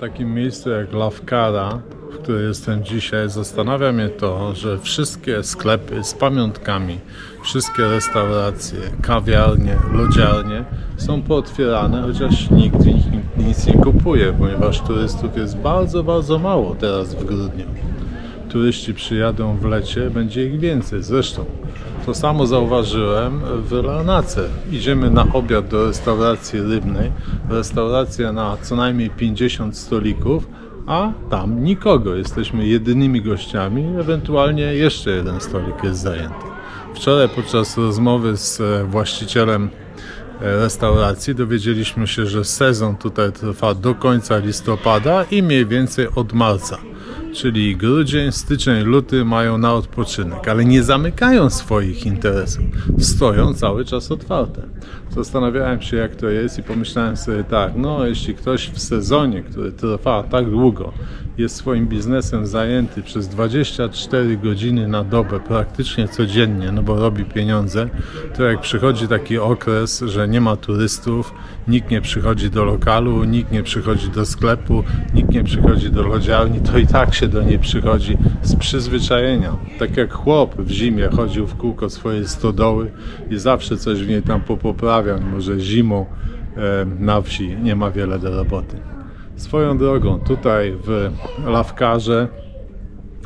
takim miejscu jak Lawkara, w której jestem dzisiaj, zastanawia mnie to, że wszystkie sklepy z pamiątkami, wszystkie restauracje, kawiarnie, lodziarnie są pootwierane, chociaż nikt w nich nic nie kupuje, ponieważ turystów jest bardzo, bardzo mało teraz w grudniu. Turyści przyjadą w lecie, będzie ich więcej. Zresztą to samo zauważyłem w Larnace. Idziemy na obiad do restauracji rybnej. Restauracja na co najmniej 50 stolików, a tam nikogo. Jesteśmy jedynymi gościami, ewentualnie jeszcze jeden stolik jest zajęty. Wczoraj podczas rozmowy z e, właścicielem e, restauracji dowiedzieliśmy się, że sezon tutaj trwa do końca listopada i mniej więcej od marca. Czyli grudzień, styczeń, luty mają na odpoczynek, ale nie zamykają swoich interesów. Stoją cały czas otwarte. Zastanawiałem się, jak to jest, i pomyślałem sobie tak: no, jeśli ktoś w sezonie, który trwa tak długo, jest swoim biznesem zajęty przez 24 godziny na dobę, praktycznie codziennie, no bo robi pieniądze, to jak przychodzi taki okres, że nie ma turystów, nikt nie przychodzi do lokalu, nikt nie przychodzi do sklepu, nikt nie przychodzi do lodziarni, to i tak się do niej przychodzi z przyzwyczajenia. Tak jak chłop w zimie chodził w kółko swojej stodoły i zawsze coś w niej tam popoprawiał, mimo że zimą e, na wsi nie ma wiele do roboty. Swoją drogą, tutaj w Lawkarze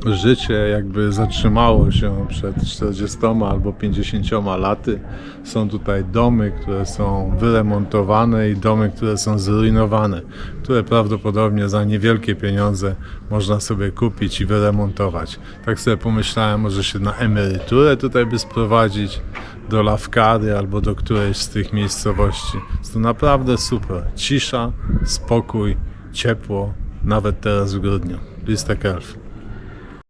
życie jakby zatrzymało się przed 40 albo 50 laty. Są tutaj domy, które są wyremontowane i domy, które są zrujnowane, które prawdopodobnie za niewielkie pieniądze można sobie kupić i wyremontować. Tak sobie pomyślałem, może się na emeryturę tutaj by sprowadzić do Lawkary albo do którejś z tych miejscowości. Jest to naprawdę super. Cisza, spokój, ciepło, nawet teraz w grudniu. Listek Elf.